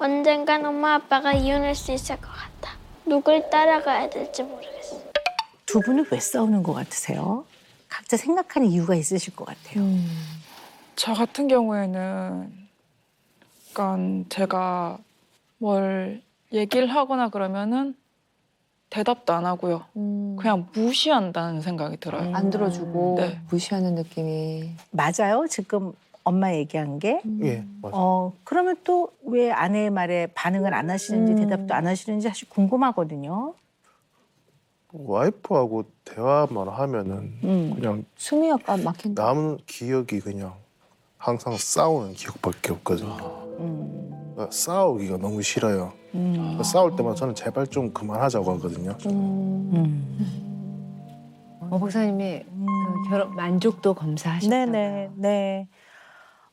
언젠간 엄마 아빠가 이혼할 수 있을 것 같아. 누굴 따라가야 될지 모르겠어. 두 분은 왜 싸우는 것 같으세요? 각자 생각하는 이유가 있으실 것 같아요. 저 같은 경우에는 약간 제가 뭘 얘기를 하거나 그러면은 대답도 안 하고요. 그냥 무시한다는 생각이 들어요. 안 들어주고 네. 무시하는 느낌이. 맞아요. 지금 엄마 얘기한 게. 예, 맞아요. 어, 그러면 또 왜 아내의 말에 반응을 안 하시는지 음. 대답도 안 하시는지 사실 궁금하거든요. 와이프하고 대화만 하면은 음. 그냥 숨이 약간 막힌다. 남은 기억이 그냥 항상 싸우는 기억밖에 없거든요. 음. 그러니까 싸우기가 너무 싫어요. 음. 그러니까 싸울 때마다 저는 제발 좀 그만하자고 하거든요. 음. 음. 어, 목사님이 그 결혼 만족도 검사하셨잖아요. 네네, 네.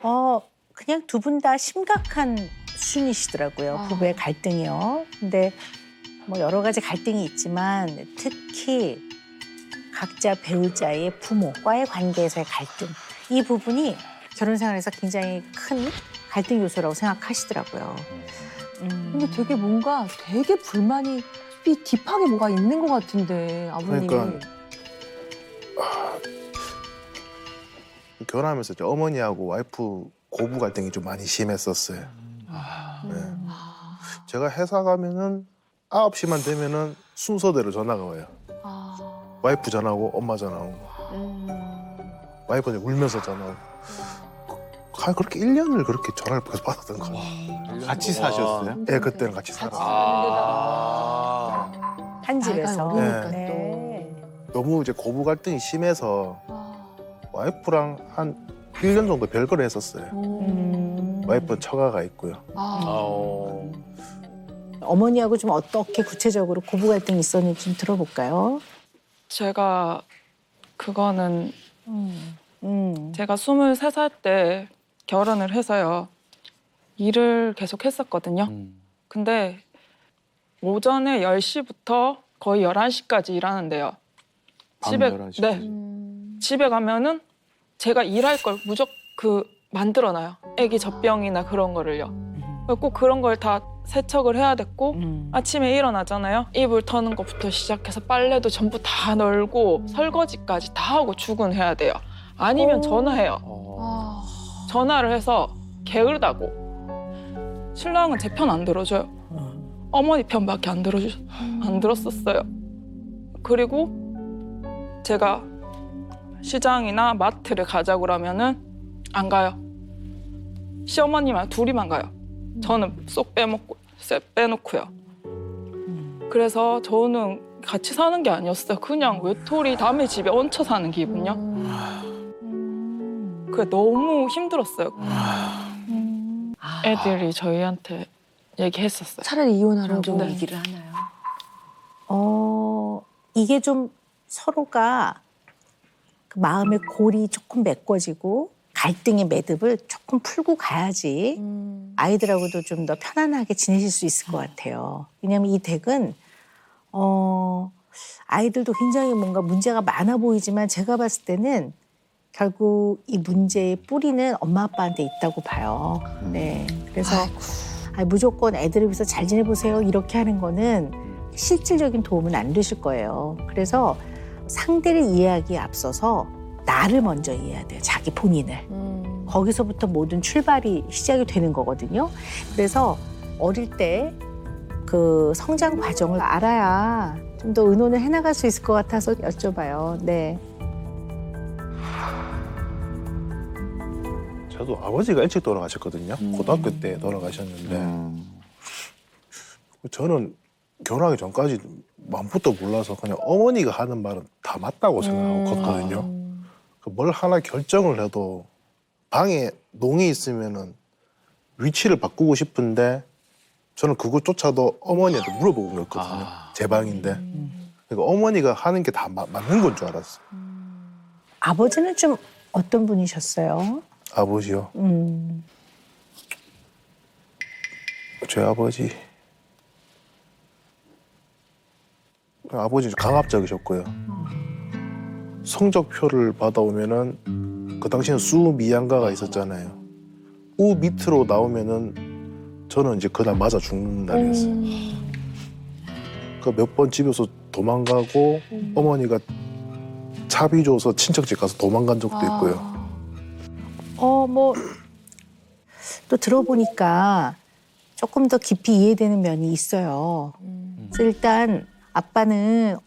어, 그냥 두 분 다 심각한 수준이시더라고요. 아. 부부의 갈등이요. 근데 뭐 여러 가지 갈등이 있지만 특히 각자 배우자의 부모과의 관계에서의 갈등. 이 부분이 결혼 생활에서 굉장히 큰 갈등 요소라고 생각하시더라고요. 음. 근데 되게 뭔가 되게 불만이 이 딥하게 뭐가 있는 것 같은데 아버님이. 그러니까 결혼하면서 이제 어머니하고 와이프 고부 갈등이 좀 많이 심했었어요. 네. 아. 제가 회사 가면은 9시만 되면은 순서대로 전화가 와요. 아. 와이프 전화하고 엄마 전화하고 음. 와이프는 울면서 전화하고 아, 그렇게 1년을 그렇게 전화를 계속 받았던 거예요. 같이 사셨어요? 예, 그때는 같이 살았어요. 아. 한 집에서. 어리니까 네. 너무 이제 고부 갈등이 심해서 아. 와이프랑 한 1년 정도 별거를 했었어요. 음. 와이프는 처가가 있고요. 아. 어. 어머니하고 좀 어떻게 구체적으로 고부 갈등이 있었는지 좀 들어볼까요? 제가 그거는 음. 제가 23살 때 결혼을 해서요. 일을 계속 했었거든요. 음. 근데 오전에 10시부터 거의 11시까지 일하는데요. 밤 집에 11시. 네. 음. 집에 가면은 제가 일할 걸 무조건 그 만들어놔요. 애기 젖병이나 그런 거를요. 꼭 그런 걸 다 세척을 해야 됐고 음. 아침에 일어나잖아요. 이불 터는 것부터 시작해서 빨래도 전부 다 널고 설거지까지 다 하고 출근해야 돼요. 아니면 오. 전화해요. 어. 아. 전화를 해서 게으르다고. 신랑은 제 편 안 들어줘요. 어머니 편밖에 안 들어주 안 들었었어요. 그리고 제가 시장이나 마트를 가자고 그러면은 안 가요. 시어머니만 둘이만 가요. 저는 쏙 빼먹고 쎄 빼놓고요. 그래서 저는 같이 사는 게 아니었어요. 그냥 외톨이 남의 집에 얹혀 사는 기분요. 음. 그게 너무 힘들었어요. 애들이 저희한테 얘기했었어요. 차라리 이혼하라고 좀 네. 얘기를 하나요? 어, 이게 좀 서로가 그 마음의 골이 조금 메꿔지고 갈등의 매듭을 조금 풀고 가야지 음. 아이들하고도 좀 더 편안하게 지내실 수 있을 것 같아요. 왜냐하면 이 댁은 어, 아이들도 굉장히 뭔가 문제가 많아 보이지만 제가 봤을 때는 결국 이 문제의 뿌리는 엄마 아빠한테 있다고 봐요. 네. 그래서 아, 무조건 애들을 위해서 잘 지내보세요 이렇게 하는 거는 실질적인 도움은 안 되실 거예요. 그래서 상대를 이해하기에 앞서서 나를 먼저 이해해야 돼요. 자기 본인을. 음. 거기서부터 모든 출발이 시작이 되는 거거든요. 그래서 어릴 때 그 성장 과정을 알아야 좀 더 의논을 해나갈 수 있을 것 같아서 여쭤봐요. 네. 저도 아버지가 일찍 돌아가셨거든요. 음. 고등학교 때 돌아가셨는데 음. 저는 결혼하기 전까지 마음부터 몰라서 그냥 어머니가 하는 말은 다 맞다고 생각하고 음. 컸거든요. 음. 그뭘 하나 결정을 해도 방에 농이 있으면은 위치를 바꾸고 싶은데 저는 그것조차도 어머니한테 물어보고 그랬거든요. 아. 제 방인데. 그러니까 어머니가 하는 게 다 맞는 건 줄 알았어요. 아버지는 좀 어떤 분이셨어요? 아버지요. 음. 제 아버지. 아버지 강압적이셨고요. 성적표를 받아오면은 그 당시에는 수 미양가가 있었잖아요. 우 밑으로 나오면은 저는 이제 그날 맞아 죽는 날이었어요. 음. 그몇 번 집에서 도망가고 음. 어머니가 차비 줘서 친척집 가서 도망간 적도 있고요. 아. 어, 뭐, 또 들어보니까 조금 더 깊이 이해되는 면이 있어요. 음. 그래서 일단 아빠는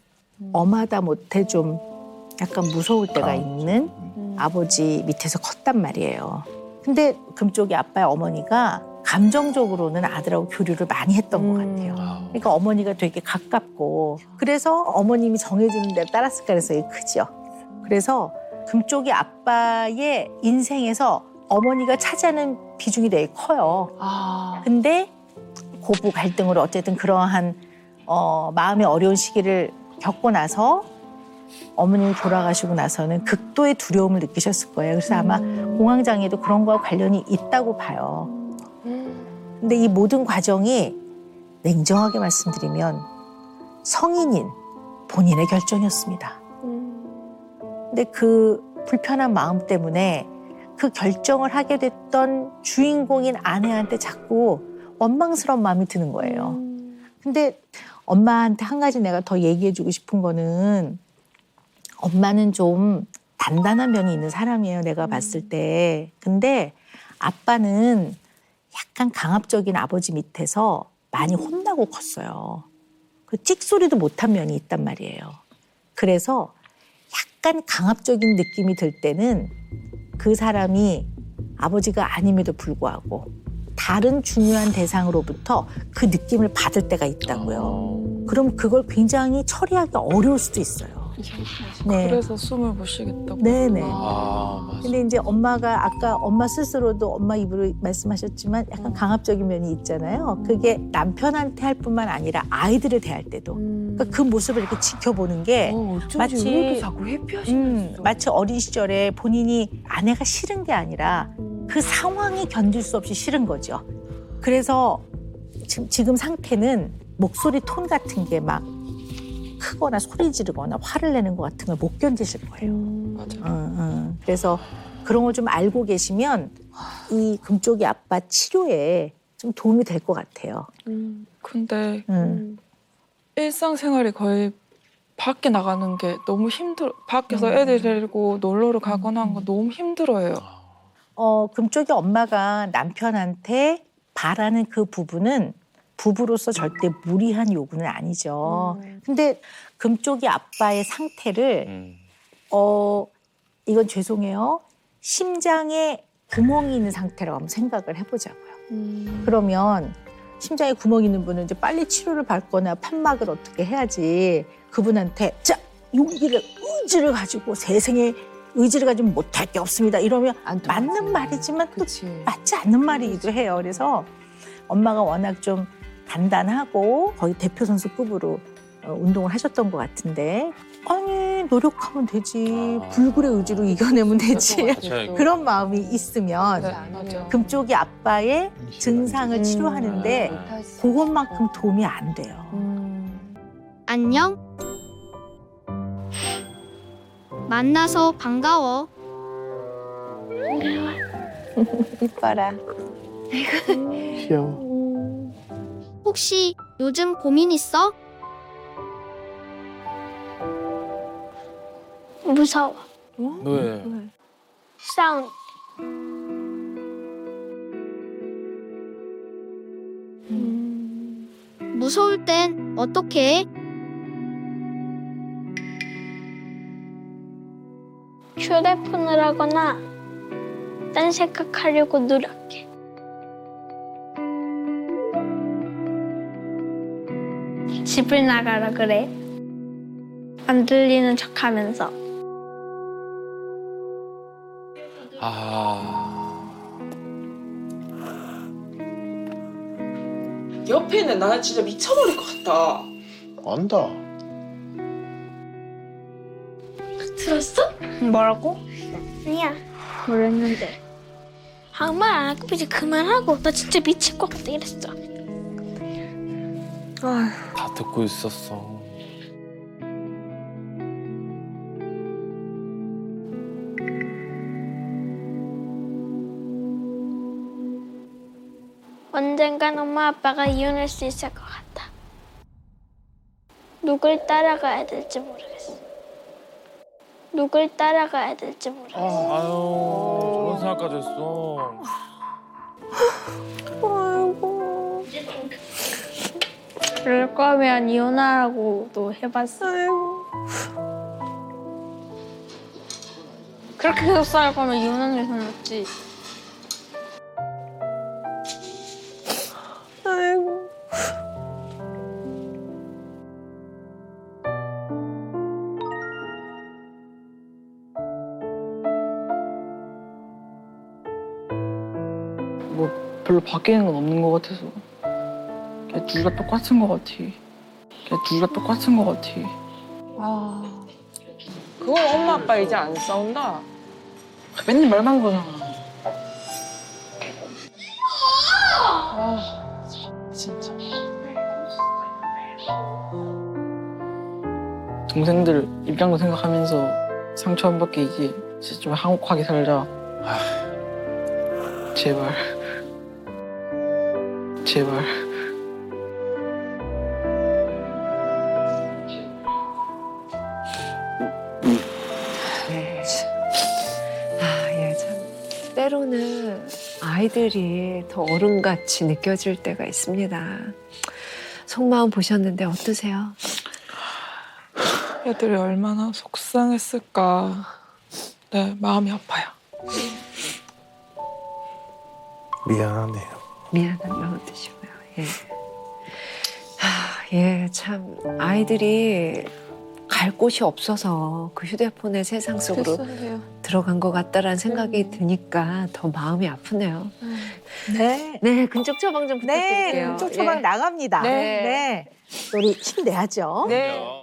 엄하다 못해 좀 약간 무서울 때가 아, 있는 음. 아버지 밑에서 컸단 말이에요. 근데 금쪽이 아빠의 어머니가 감정적으로는 아들하고 교류를 많이 했던 것 음. 같아요. 그러니까 어머니가 되게 가깝고 그래서 어머님이 정해주는 대로 따랐을 가능성이 크죠. 그래서 금쪽이 아빠의 인생에서 어머니가 차지하는 비중이 되게 커요. 아. 근데 고부 갈등으로 어쨌든 그러한 어, 마음의 어려운 시기를 겪고 나서 어머님이 돌아가시고 나서는 극도의 두려움을 느끼셨을 거예요. 그래서 아마 음. 공황장애도 그런 거와 관련이 있다고 봐요. 음. 근데 이 모든 과정이 냉정하게 말씀드리면 성인인 본인의 결정이었습니다. 근데 그 불편한 마음 때문에 그 결정을 하게 됐던 주인공인 아내한테 자꾸 원망스러운 마음이 드는 거예요. 근데 엄마한테 한 가지 내가 더 얘기해주고 싶은 거는 엄마는 좀 단단한 면이 있는 사람이에요. 내가 봤을 때. 근데 아빠는 약간 강압적인 아버지 밑에서 많이 혼나고 컸어요. 그 찍소리도 못한 면이 있단 말이에요. 그래서 약간 강압적인 느낌이 들 때는 그 사람이 아버지가 아님에도 불구하고 다른 중요한 대상으로부터 그 느낌을 받을 때가 있다고요. 그럼 그걸 굉장히 처리하기 어려울 수도 있어요. 네. 그래서 숨을 못 쉬겠다고. 네네. 아, 맞아. 근데 이제 엄마가 아까 엄마 스스로도 엄마 입으로 말씀하셨지만 약간 강압적인 면이 있잖아요. 그게 남편한테 할 뿐만 아니라 아이들을 대할 때도. 그러니까 그 모습을 이렇게 지켜보는 게 어, 마치- 자꾸 회피하시는 음, 마치 어린 시절에 본인이 아내가 싫은 게 아니라 그 상황이 견딜 수 없이 싫은 거죠. 그래서 지금, 지금 상태는 목소리 톤 같은 게 막 크거나 소리 지르거나 화를 내는 것 같은 걸 못 견디실 거예요. 맞아. 어, 어. 그래서 그런 걸 좀 알고 계시면 이 금쪽이 아빠 치료에 좀 도움이 될 것 같아요. 근데 음. 일상생활이 거의 밖에 나가는 게 너무 힘들어. 밖에서 음. 애들 데리고 놀러를 가거나 하는 거 너무 힘들어요. 어, 금쪽이 엄마가 남편한테 바라는 그 부분은 부부로서 절대 무리한 요구는 아니죠. 근데 금쪽이 아빠의 상태를 음. 어 이건 죄송해요. 심장에 구멍이 있는 상태라고 한번 생각을 해보자고요. 그러면 심장에 구멍이 있는 분은 이제 빨리 치료를 받거나 판막을 어떻게 해야지 그분한테 자 용기를 의지를 가지고 세상에 의지를 가지고 못할 게 없습니다. 이러면 안 맞는. 말이지만 또 그치. 맞지 않는 말이기도 해요. 그래서 엄마가 워낙 좀 단단하고 거의 대표 선수급으로 어, 운동을 하셨던 것 같은데 아니 노력하면 되지 아. 불굴의 의지로 이겨내면 되지 맞아요. 그런 마음이 있으면 네. 금쪽이 아빠의 증상을 음. 치료하는데 못하지. 그것만큼 도움이 안 돼요. 음. 안녕. 만나서 반가워. 이뻐라. 귀여워. 혹시 요즘 고민 있어? 무서워. 왜? 싸운. 무서울 땐 어떻게 해? 휴대폰을 하거나 딴 생각하려고 노력해. 집을 나가라 그래. 안 들리는 척 하면서. 아. 옆에 있는 나는 진짜 미쳐버릴 것 같다. 안다. 들었어? 뭐라고? 아니야. 모르는데. 아무 말 안 하고 이제 그만하고 나 진짜 미칠 것 같아 이랬어. 다 듣고 있었어. 언젠가 언젠간 엄마 아빠가 이혼할 수 있을 것 같아. 누굴 따라가야 될지 모르겠어. 누굴 따라가야 될지 모르겠어. 아유 저런 생각까지 했어. 그럴 거면 이혼하라고도 해봤어. 그렇게 계속 살 거면 이혼하는 게더 낫지. 별로 바뀌는 건 없는 것 같아서. 그냥 둘다 똑같은 것 같아. 그냥 둘다 똑같은 것 같아. 아, 그건 엄마 아빠 이제 안 싸운다. 맨날 말만 거잖아. 아 진짜. 동생들 입장도 생각하면서 상처 안 받게 이제 진짜 좀 한옥하게 살자. 제발 제발 네. 아, 예, 참. 때로는 아이들이 더 어른같이 느껴질 때가 있습니다. 속마음 보셨는데 어떠세요? 애들이 얼마나 속상했을까 네 마음이 아파요 미안하네요. 미안한 마음 드시고요. 예. 아, 예, 참. 아이들이 갈 곳이 없어서 그 휴대폰의 세상 속으로 들어간 것 같다라는 생각이 드니까 더 마음이 아프네요. 네. 네, 근접 처방 좀 네, 부탁드릴게요. 쪽 처방 예. 나갑니다. 네. 네. 우리 힘내야죠. 네.